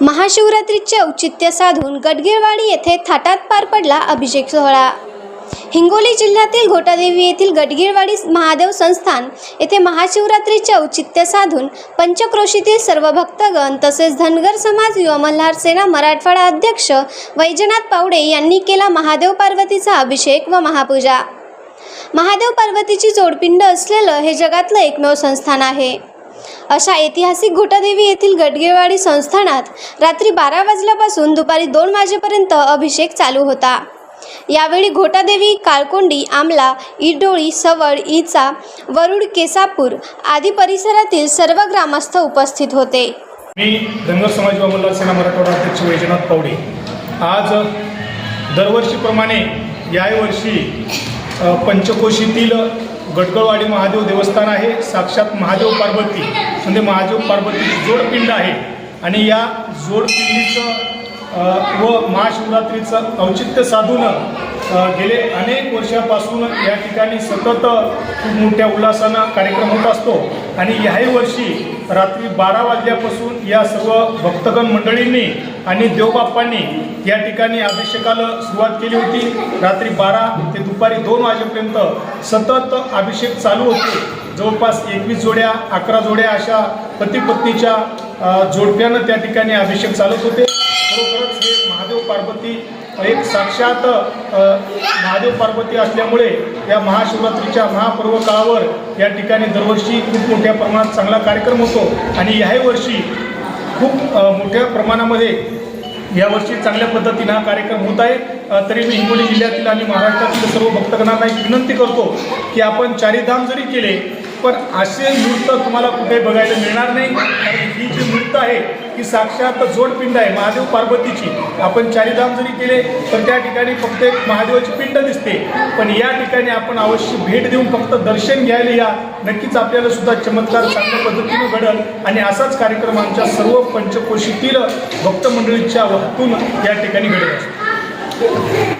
महाशिवरात्रीचे औचित्य साधून गडगिरवाडी येथे थाटात पार पडला अभिषेक सोहळा. हिंगोली जिल्ह्यातील घोटादेवी येथील गडगिरवाडी महादेव संस्थान येथे महाशिवरात्रीचे औचित्य साधून पंचक्रोशीतील सर्व भक्तगण तसेच धनगर समाज युवा मल्हार सेना मराठवाडा अध्यक्ष वैजनाथ पावडे यांनी केला महादेव पार्वतीचा अभिषेक व महापूजा. महादेव पार्वतीची जोडपिंड असलेलं हे जगातलं एकमेव संस्थान आहे. अशा ऐतिहासिक घोटादेवी येथील गडगेवाडी संस्थानात रात्री बारा वाजल्यापासून दुपारी दोन वाजेपर्यंत अभिषेक चालू होता. यावेळी घोटादेवी काळकोंडी आमला इडोळी सवड इचा वरुड केसापूर आदी परिसरातील सर्व ग्रामस्थ उपस्थित होते. मी धनगर समाज सेना मराठवाडा अध्यक्ष वैजनाथ पावडे. आज दरवर्षीप्रमाणे यावर्षी पंचकोशीतील गडगळवाडी महादेव देवस्थान आहे. साक्षात महादेव पार्वती. म्हणजे महादेव पार्वतीचं जोडपिंड आहे. आणि या जोडपिंडीचं व महाशिवरात्रीचं औचित्य साधून गेले अनेक वर्षापासून या ठिकाणी सतत खूप मोठ्या उल्हासानं कार्यक्रम होत असतो. आणि ह्याही वर्षी रात्री बारा वाजल्यापासून या सर्व भक्तगण मंडळींनी आणि देवबाप्पांनी या ठिकाणी अभिषेकाला सुरुवात केली होती. रात्री बारा ते दुपारी दोन वाजेपर्यंत सतत अभिषेक चालू होते. जवळपास एकवीस जोड्या अकरा जोड्या अशा पती पत्नीच्या जोडप्यानं त्या ठिकाणी अभिषेक चालत होते. पार्वती एक साक्षात महादेव पार्वती असल्यामुळे या महाशिवरात्रीच्या महापर्व काळावर या ठिकाणी दरवर्षी खूप मोठ्या प्रमाणात चांगला कार्यक्रम होतो. आणि याही वर्षी खूप मोठ्या प्रमाणामध्ये यावर्षी चांगल्या पद्धतीनं हा कार्यक्रम होत आहे. तरी मी हिंगोली जिल्ह्यातील आणि महाराष्ट्रातील सर्व भक्तगणांना एक विनंती करतो की आपण चारीधाम जरी केले पण असे नृत्य तुम्हाला कुठे बघायला मिळणार नाही. ही जी आहे की साक्षात जोडपिंड आहे महादेव पार्वतीची. आपण चारिधाम जरी केले तर त्या ठिकाणी फक्त एक महादेवाची पिंड दिसते. पण या ठिकाणी आपण अवश्य भेट देऊन फक्त दर्शन घ्यायला या. नक्कीच आपल्याला सुद्धा चमत्कार चांगल्या पद्धतीने घडल. आणि असाच कार्यक्रम आमच्या सर्व पंचकोशीतील भक्त मंडळीच्या वक्तून या ठिकाणी घडत असतो